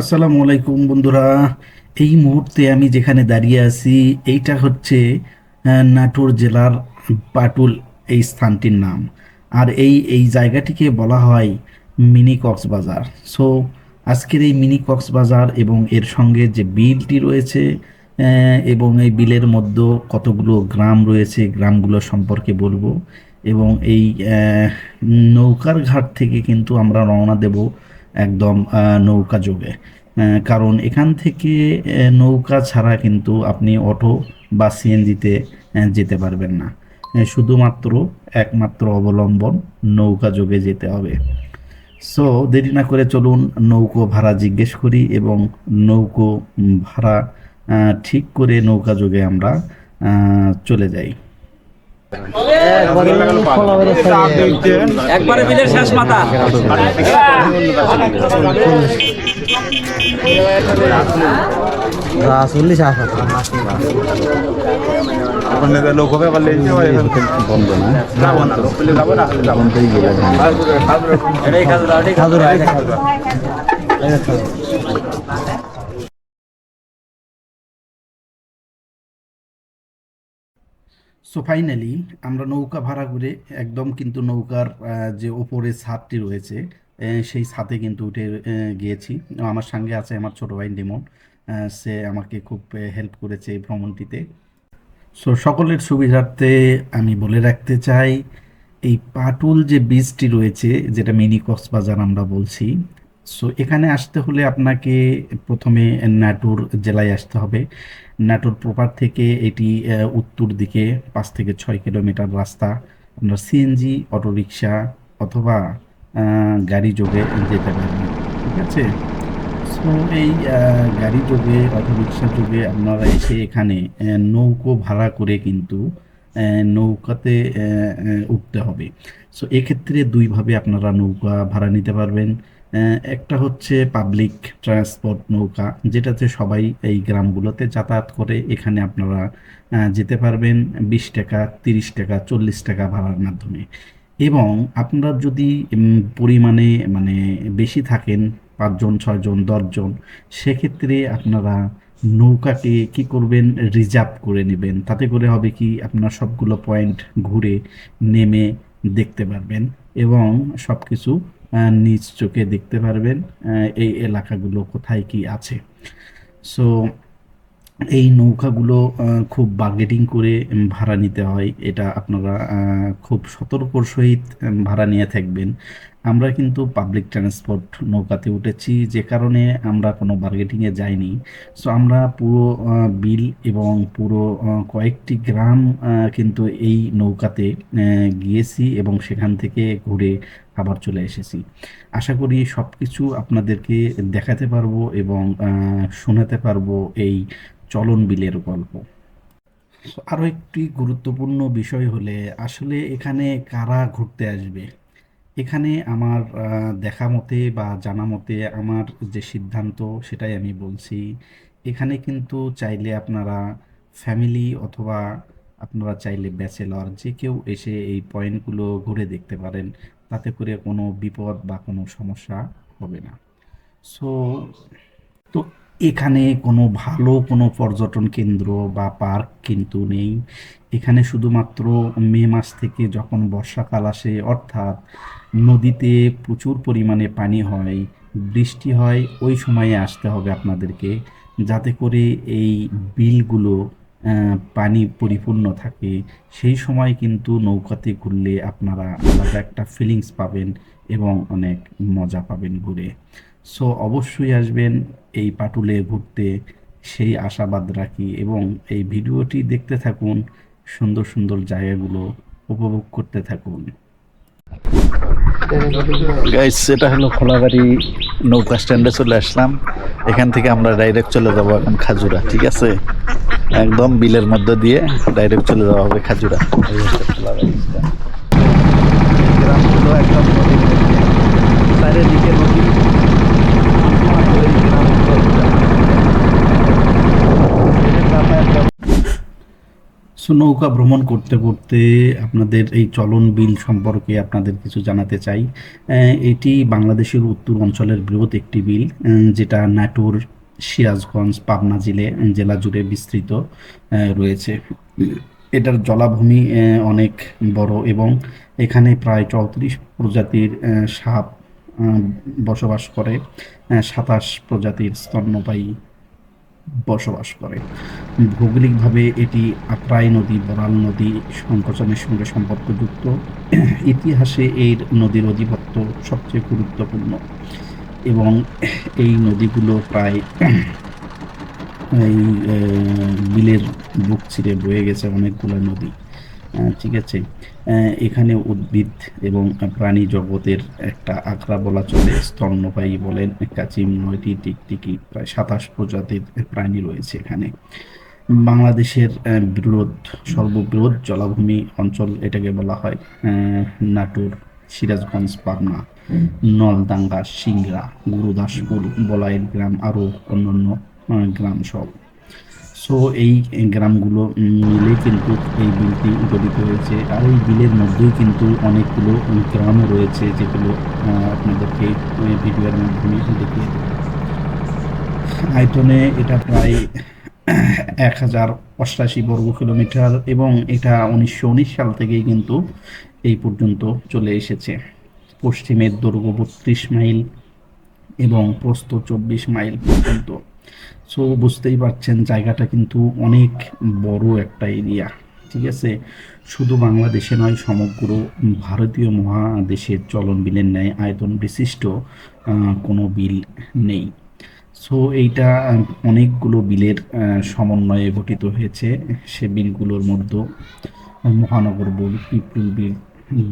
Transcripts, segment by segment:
আসসালামু আলাইকুম বন্ধুরা। এই মুহূর্তে আমি যেখানে দাঁড়িয়ে আছি, এইটা হচ্ছে নাটোর জেলার পাটুল এই স্থানটির নাম। আর এই এই জায়গাটিকে বলা হয় মিনি কক্সবাজার। সো আজকের এই মিনি কক্সবাজার এবং এর সঙ্গে যে বিলটি রয়েছে এবং এই বিলের মধ্যে কতগুলো গ্রাম রয়েছে, গ্রামগুলো সম্পর্কে বলব। এবং এই নৌকার ঘাট থেকে কিন্তু আমরা রওনা দেব একদম নৌকা যোগে। কারণ এখান থেকে নৌকা ছাড়া কিন্তু আপনি অটো বা সিএনজিতে যেতে পারবেন না। শুধুমাত্র, একমাত্র অবলম্বন নৌকা যোগে যেতে হবে। সো দেরি না করে চলুন নৌকো ভাড়া জিজ্ঞেস করি এবং নৌকো ভাড়া ঠিক করে নৌকা যোগে আমরা চলে যাই। একবারে বিলের শেষ মাথা লোক হবে পারলে বন্ধ না যাব না লোক পেলে যাব না যাব এটাই খাজুরা এটাই খাজুরা এটাই খাজুরা সো ফাইনালি আমরা নৌকা ভাড়া করে একদম কিন্তু নৌকার যে ওপরে ছাদটি রয়েছে সেই ছাদে কিন্তু উঠে গিয়েছি। আমার সঙ্গে আছে আমার ছোট ভাই আহ, সে আমাকে খুব হেল্প করেছে এই ভ্রমণটিতে। সো সকলের সুবিধার্থে আমি বলে রাখতে চাই এই পাটুল যে বীজটি রয়েছে যেটা মিনি কক্সবাজার আমরা বলছি সো এখানে আসতে হলে আপনাকে প্রথমে নাটোর জেলায় আসতে হবে। নাটোর প্রপার থেকে এটি উত্তর দিকে পাঁচ থেকে ছয় কিলোমিটার রাস্তা। আপনার সিএনজি অটোরিকশা অথবা গাড়ি যোগে যেতে পারবেন, ঠিক আছে? সো এই গাড়ি যোগে, অটোরিকশা যোগে আপনারা এসে এখানে নৌকো ভাড়া করে কিন্তু নৌকাতে উঠতে হবে। সো এক্ষেত্রে দুইভাবে আপনারা নৌকা ভাড়া নিতে পারবেন। একটা হচ্ছে পাবলিক ট্রান্সপোর্ট নৌকা, যেটাতে সবাই এই গ্রামগুলোতে যাতায়াত করে। এখানে আপনারা যেতে পারবেন বিশ টাকা, তিরিশ টাকা, চল্লিশ টাকা ভাড়ার মাধ্যমে। এবং আপনারা যদি পরিমাণে মানে বেশি থাকেন, পাঁচজন, ছয়জন, দশজন, সেক্ষেত্রে আপনারা নৌকাকে কি করবেন? রিজার্ভ করে নেবেন। তাতে করে হবে কি, আপনার সবগুলো পয়েন্ট ঘুরে নেমে দেখতে পারবেন এবং সব কিছু নিজ চোখে দেখতে পারবেন এই এলাকাগুলো কোথায় কি আছে। সো এই নৌকাগুলো খুব বার্গেটিং করে ভাড়া নিতে হয়। এটা আপনারা খুব সতর্কর সহিত ভাড়া নিয়ে থাকবেন। আমরা কিন্তু পাবলিক ট্রান্সপোর্ট নৌকাতে উঠেছি, যে কারণে আমরা কোনো বার্গেটিংয়ে যাইনি। সো আমরা পুরো বিল এবং পুরো কয়েকটি গ্রাম কিন্তু এই নৌকাতে গিয়েছি এবং সেখান থেকে ঘুরে আবার চলে এসেছি। আশা করি সব কিছু আপনাদেরকে দেখাতে পারব এবং শোনাতে পারব এই চলন বিলের গল্প। আরও একটি গুরুত্বপূর্ণ বিষয় হলে আসলে এখানে কারা ঘুরতে আসবে? এখানে আমার দেখা মতে বা জানা মতে আমার যে সিদ্ধান্ত সেটাই আমি বলছি। এখানে কিন্তু চাইলে আপনারা ফ্যামিলি অথবা আপনারা চাইলে ব্যাচেলর যে কেউ এসে এই পয়েন্টগুলো ঘুরে দেখতে পারেন, তাতে করে কোনো বিপদ বা কোনো সমস্যা হবে না। সো তো এখানে কোনো ভালো কোনো পর্যটন কেন্দ্র বা পার্ক কিন্তু নেই। এখানে শুধুমাত্র মে মাস থেকে যখন বর্ষাকাল আসে, অর্থাৎ নদীতে প্রচুর পরিমাণে পানি হয়, বৃষ্টি হয়, ওই সময়ে আসতে হবে আপনাদেরকে, যাতে করে এই বিলগুলো পানি পরিপূর্ণ থাকে। সেই সময় কিন্তু নৌকাতে ঘুরলে আপনারা আলাদা একটা ফিলিংস পাবেন এবং অনেক মজা পাবেন ঘুরে। সো অবশ্যই আসবেন এই পাটুলে ঘুরতে সেই আশাবাদ রাখি এবং এই ভিডিওটি দেখতে থাকুন সুন্দর সুন্দর জায়গাগুলো উপভোগ করতে থাকুন। গাইস এটা হলো খোলাবাড়ি নৌকা স্ট্যান্ডে চলে আসলাম। এখান থেকে আমরা ডাইরেক্ট চলে যাব এখন খাজুরা ঠিক আছে? একদম বিলের মধ্যে দিয়ে ডাইরেক্ট চলে যাওয়া হবে খাজুরা। গ্রামগুলো একদম নদীর চারিদিকে নদী এই গ্রামগুলো যাতায়াত সো নৌকা ভ্রমণ করতে করতে আপনাদের এই চলন বিল সম্পর্কে আপনাদের কিছু জানাতে চাই। এটি বাংলাদেশের উত্তর অঞ্চলের বৃহৎ একটি বিল যেটা নাটোর, সিরাজগঞ্জ, পাবনা জেলে জেলা জুড়ে বিস্তৃত রয়েছে। এটার জলাভূমি অনেক বড় এবং এখানে প্রায় চৌত্রিশ প্রজাতির সাপ বসবাস করে। সাতাশ প্রজাতির স্তন্যপায়ী বসবাস করে। ভৌগোলিকভাবে এটি আত্রাই নদী, বরাল নদী সংকোচনের সঙ্গে সম্পর্কযুক্ত। ইতিহাসে এই নদীর অধিপত্য সবচেয়ে গুরুত্বপূর্ণ এবং এই নদীগুলো প্রায় এই বিলের বুক ছিঁড়ে বয়ে গেছে অনেকগুলো নদী। ঠিক আছে। এখানে উদ্ভিদ এবং প্রাণী জগতের একটা আখড়া বলা চলে, স্তন্যপায়ী বলেন কাচিম নয়টি টিকটিকি, প্রায় সাতাশ প্রজাতির প্রাণী রয়েছে এখানে। বাংলাদেশের বৃহৎ, সর্ববৃহৎ জলাভূমি অঞ্চল এটাকে বলা হয় নাটোর, সিরাজগঞ্জ, পাবনা নলদাঙ্গা সিংড়া, গুরুদাসপুর বলাইল গ্রাম আরও অন্যান্য গ্রাম সব। সো এই গ্রামগুলো মিলে কিন্তু এই বিলটি গঠিত হয়েছে। আর এই বিলের মধ্যেই কিন্তু অনেকগুলো গ্রামও রয়েছে যেগুলো আপনাদেরকে ভিডিওর মাধ্যমে দেখিয়ে আয়তনে এটা প্রায় এক হাজার অষ্টাশি বর্গ কিলোমিটার এবং এটা উনিশশো উনিশ সাল থেকেই কিন্তু এই পর্যন্ত চলে এসেছে। পশ্চিমের দৈর্ঘ্য বত্রিশ মাইল এবং প্রস্থ চব্বিশ মাইল পর্যন্ত। সো বুঝতেই পারছেন, জায়গাটা কিন্তু অনেক বড় একটা এরিয়া ঠিক আছে? শুধু বাংলাদেশে নয়, সমগ্র ভারতীয় মহাদেশের চলন বিলের ন্যায় আয়তন বিশিষ্ট কোনো বিল নেই। সো এইটা অনেকগুলো বিলের সমন্বয়ে গঠিত হয়েছে। সে বিলগুলোর মধ্যে মহানগর বিল পিপুল বিল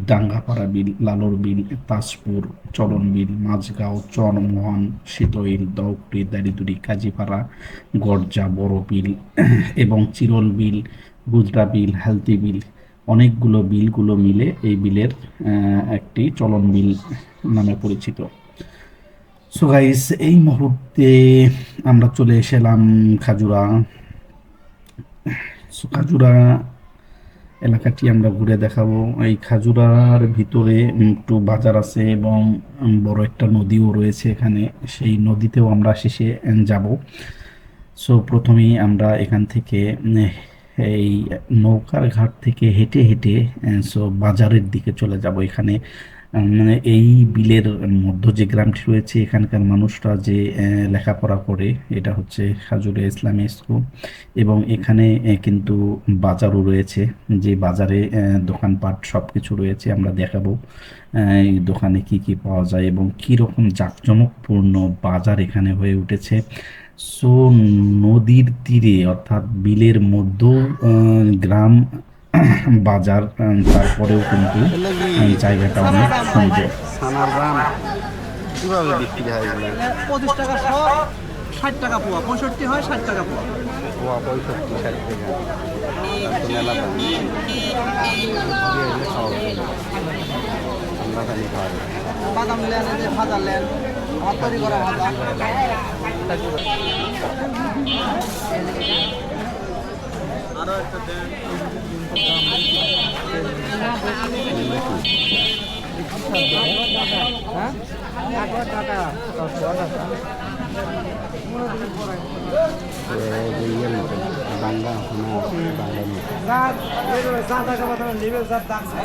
ডাঙ্গাপাড়া বিল, লালর বিল, তাজপুর চলন বিল, মাঝগাঁও, চরমোহন, শীতইল দৌকটি দারিদুরি, কাজীপাড়া গরজা বড় বিল এবং চিরল বিল, গুজরা বিল হেলথি বিল, অনেকগুলো বিলগুলো মিলে এই বিলের একটি চলন বিল নামে পরিচিত। সো গাইস এই মুহূর্তে আমরা চলে এসেলাম খাজুরা। খাজুরা এলাকাটি আমরা ঘুরে দেখাবো। এই খাজুরার ভিতরে একটু বাজার আছে এবং বড় একটা নদীও রয়েছে এখানে। সেই নদীতেও আমরা শেষে যাব। সো প্রথমেই আমরা এখান থেকে, এই নৌকার ঘাট থেকে হেঁটে হেঁটে সো বাজারের দিকে চলে যাব এখানে। মানে এই বিলের মধ্য যে গ্রামটি রয়েছে, এখানকার মানুষরা যে লেখাপড়া করে, এটা হচ্ছে খাজুরে ইসলামী স্কুল। এবং এখানে কিন্তু বাজারও রয়েছে। যে বাজারে দোকানপাট সব কিছু রয়েছে, আমরা দেখাবো এই দোকানে কি কি পাওয়া যায় এবং কি রকম জাঁকজমকপূর্ণ বাজার এখানে হয়ে উঠেছে। সো, নদীর তীরে, অর্থাৎ বিলের মধ্য গ্রাম বাজার তারপরেও কিন্তু জায়গাটা অনেক সুন্দর। কীভাবে বিক্রি হয় পঁচিশ টাকা শ ষাট টাকা পোয়া। পঁয়ষট্টি হয় ষাট টাকা পোয়া। পোয়া পঁয়ষট্টি ষাট টাকা। মেলা যায়। বাদাম লেন যে ভাজা লেন তৈরি করা ভাজা।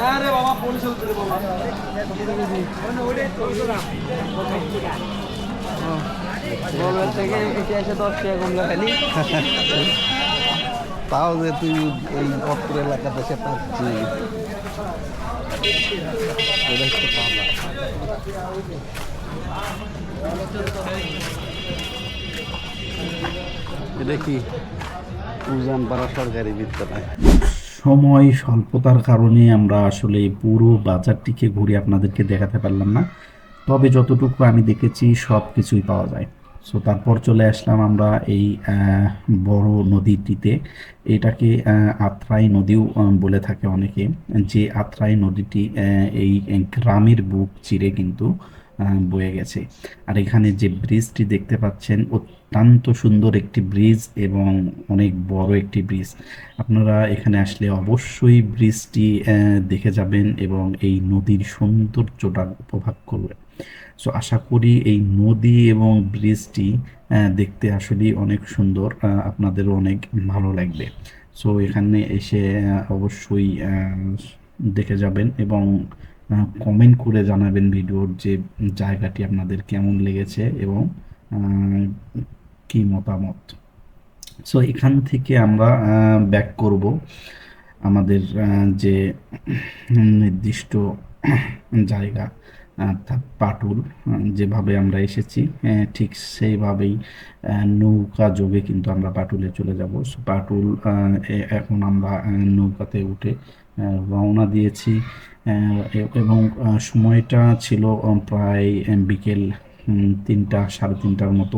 আরে বাবা পুলিশ উত্তরে বাবা মোবাইল থেকে ইতিহাসে দশ টাকা কমলো খালি। তাও যে তুই এই অত্র এলাকাতে সে পাচ্ছি। এটা কি? উজান পাড়া সরকারি বিদ্যালয়। সময় স্বল্পতার কারণে আমরা আসলে পুরো বাজারটিকে ঘুরে আপনাদেরকে দেখাতে পারলাম না। তবে যতটুকু আমি দেখেছি সব কিছুই পাওয়া যায়। সো তারপর চলে আসলাম আমরা এই বড় নদীটিতে। এটাকে আত্রাই নদীও বলে থাকে অনেকে। যে আত্রাই নদীটি এই গ্রামের বুক চিরে কিন্তু বয়ে গেছে। আর এখানে যে ব্রিজটি দেখতে পাচ্ছেন, অত্যন্ত সুন্দর একটি ব্রিজ এবং অনেক বড় একটি ব্রিজ। আপনারা এখানে আসলে অবশ্যই ব্রিজটি দেখে যাবেন এবং এই নদীর সৌন্দর্যটা উপভোগ করবেন। সো, আশা করি এই নদী এবং ব্রিজটি দেখতে আসলেই অনেক সুন্দর আপনাদেরও অনেক ভালো লাগবে। সো, এখানে এসে অবশ্যই দেখে যাবেন এবং কমেন্ট করে জানাবেন ভিডিওর যে জায়গাটি আপনাদের কেমন লেগেছে এবং কি মতামত। সো এখান থেকে আমরা ব্যাক করব আমাদের যে নির্দিষ্ট জায়গা অর্থাৎ পাটুল যেভাবে আমরা এসেছি ঠিক সেইভাবেই নৌকা যোগে কিন্তু আমরা পাটুলে চলে যাব। সো পাটুল এখন আমরা নৌকাতে উঠে রওনা দিয়েছি। এবং সময়টা ছিল প্রায় বিকেল তিনটা, সাড়ে তিনটার মতো।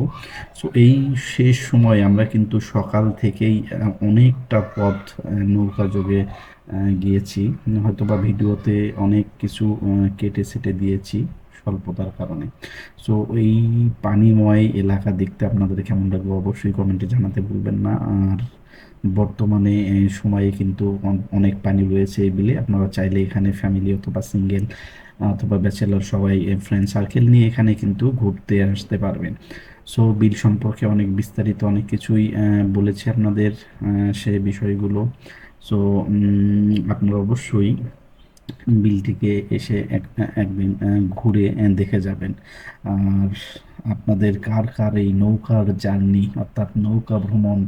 সো এই শেষ সময় আমরা কিন্তু সকাল থেকেই অনেকটা পথ নৌকা যোগে গিয়েছি। হয়তো বা ভিডিওতে অনেক কিছু কেটে সেটে দিয়েছি। স্বল্পতার কারণে। সো এই পানিময় এলাকা দেখতে আপনাদের কেমন লাগবে অবশ্যই কমেন্টে জানাতে ভুলবেন না। আর বর্তমানে সময়ে কিন্তু অনেক পানি রয়েছে এই বিলে। আপনারা চাইলে এখানে ফ্যামিলি অথবা সিঙ্গেল অথবা ব্যাচেলর সবাই ফ্রেন্ড সার্কেল নিয়ে এখানে কিন্তু ঘুরতে আসতে পারবেন। সো বিল সম্পর্কে অনেক বিস্তারিত অনেক কিছুই বলেছি আপনাদের সেই বিষয়গুলো। সো আপনারা অবশ্যই বিলটিকে এসে এক, একদিন ঘুরে দেখে যাবেন। আর আপনাদের কার কার এই নৌকার জার্নি, অর্থাৎ নৌকা ভ্রমণ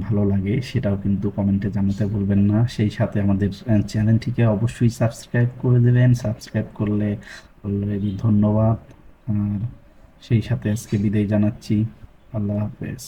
ভালো লাগে সেটাও কিন্তু কমেন্টে জানাতে ভুলবেন না। সেই সাথে আমাদের চ্যানেলটিকে অবশ্যই সাবস্ক্রাইব করে দেবেন। সাবস্ক্রাইব করলে অলরেডি ধন্যবাদ। আর সেই সাথে আজকে বিদায় জানাচ্ছি। আল্লাহ হাফেজ।